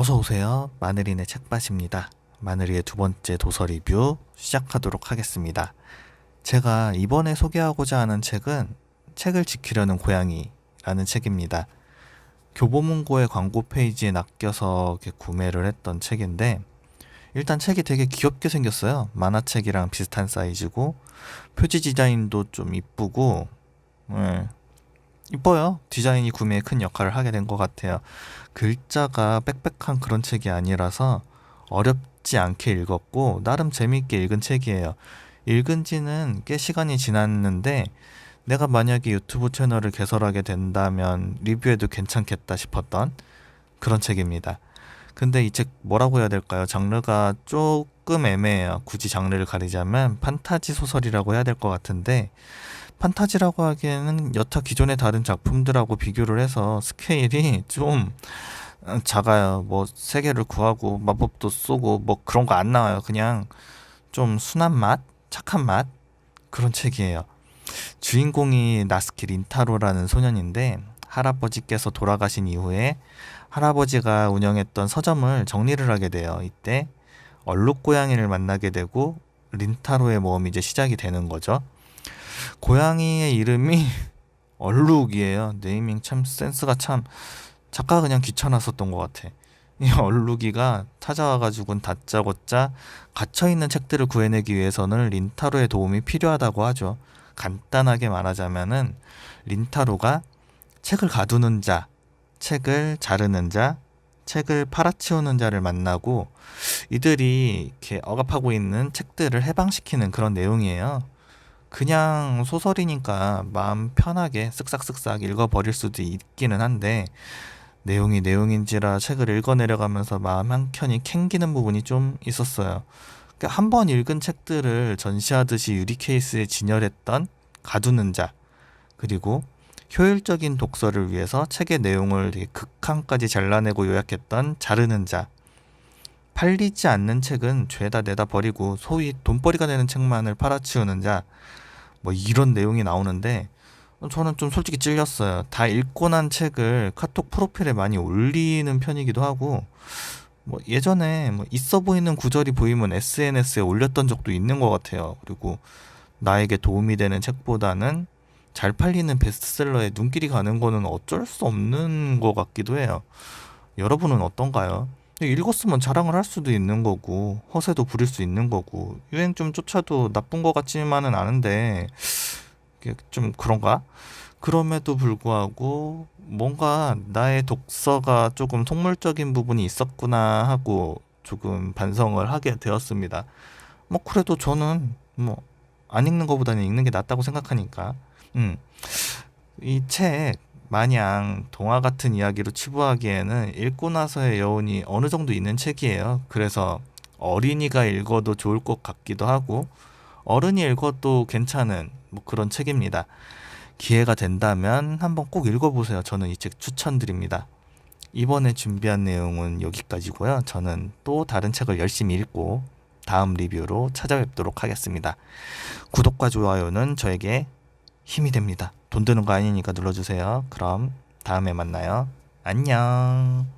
어서 오세요. 마늘이네 책밭입니다. 마늘이의 두 번째 도서 리뷰 시작하도록 하겠습니다. 제가 이번에 소개하고자 하는 책은 책을 지키려는 고양이라는 책입니다. 교보문고의 광고 페이지에 낚여서 구매를 했던 책인데 일단 책이 되게 귀엽게 생겼어요. 만화책이랑 비슷한 사이즈고 표지 디자인도 좀 이쁘고 예, 이뻐요. 디자인이 구매에 큰 역할을 하게 된 것 같아요. 글자가 빽빽한 그런 책이 아니라서 어렵지 않게 읽었고 나름 재미있게 읽은 책이에요. 읽은 지는 꽤 시간이 지났는데 내가 만약에 유튜브 채널을 개설하게 된다면 리뷰해도 괜찮겠다 싶었던 그런 책입니다. 근데 이 책 뭐라고 해야 될까요? 장르가 조금 애매해요. 굳이 장르를 가리자면 판타지 소설이라고 해야 될 것 같은데 판타지라고 하기에는 여타 기존의 다른 작품들하고 비교를 해서 스케일이 좀 어, 작아요. 뭐 세계를 구하고 마법도 쏘고 뭐 그런 거 안 나와요. 그냥 좀 순한 맛, 착한 맛 그런 책이에요. 주인공이 나스키 린타로라는 소년인데 할아버지께서 돌아가신 이후에 할아버지가 운영했던 서점을 정리를 하게 돼요. 이때 얼룩 고양이를 만나게 되고 린타로의 모험이 이제 시작이 되는 거죠. 고양이의 이름이 얼룩이에요. 네이밍 참 센스가 참 작가가 그냥 귀찮았었던 것 같아. 이 얼룩이가 찾아와가지고는 다짜고짜 갇혀있는 책들을 구해내기 위해서는 린타로의 도움이 필요하다고 하죠. 간단하게 말하자면은 린타로가 책을 가두는 자, 책을 자르는 자, 책을 팔아치우는 자를 만나고 이들이 이렇게 억압하고 있는 책들을 해방시키는 그런 내용이에요. 그냥 소설이니까 마음 편하게 쓱싹쓱싹 읽어버릴 수도 있기는 한데 내용이 내용인지라 책을 읽어내려가면서 마음 한켠이 캥기는 부분이 좀 있었어요. 그러니까 한 번 읽은 책들을 전시하듯이 유리 케이스에 진열했던 가두는 자 그리고 효율적인 독서를 위해서 책의 내용을 극한까지 잘라내고 요약했던 자르는 자 팔리지 않는 책은 죄다 내다 버리고 소위 돈벌이가 되는 책만을 팔아치우는 자 뭐 이런 내용이 나오는데 저는 좀 솔직히 찔렸어요. 다 읽고 난 책을 카톡 프로필에 많이 올리는 편이기도 하고 뭐 예전에 뭐 있어 보이는 구절이 보이면 SNS에 올렸던 적도 있는 것 같아요. 그리고 나에게 도움이 되는 책보다는 잘 팔리는 베스트셀러에 눈길이 가는 거는 어쩔 수 없는 것 같기도 해요. 여러분은 어떤가요? 읽었으면 자랑을 할 수도 있는 거고 허세도 부릴 수 있는 거고 유행 좀 쫓아도 나쁜 것 같지만은 않은데 좀 그런가? 그럼에도 불구하고 뭔가 나의 독서가 조금 속물적인 부분이 있었구나 하고 조금 반성을 하게 되었습니다. 뭐 그래도 저는 뭐 안 읽는 것보다는 읽는 게 낫다고 생각하니까. 음. 이책 마냥 동화 같은 이야기로 치부하기에는 읽고 나서의 여운이 어느 정도 있는 책이에요. 그래서 어린이가 읽어도 좋을 것 같기도 하고 어른이 읽어도 괜찮은 뭐 그런 책입니다. 기회가 된다면 한번 꼭 읽어보세요. 저는 이 책 추천드립니다. 이번에 준비한 내용은 여기까지고요. 저는 또 다른 책을 열심히 읽고 다음 리뷰로 찾아뵙도록 하겠습니다. 구독과 좋아요는 저에게 힘이 됩니다. 돈 드는 거 아니니까 눌러주세요. 그럼 다음에 만나요. 안녕.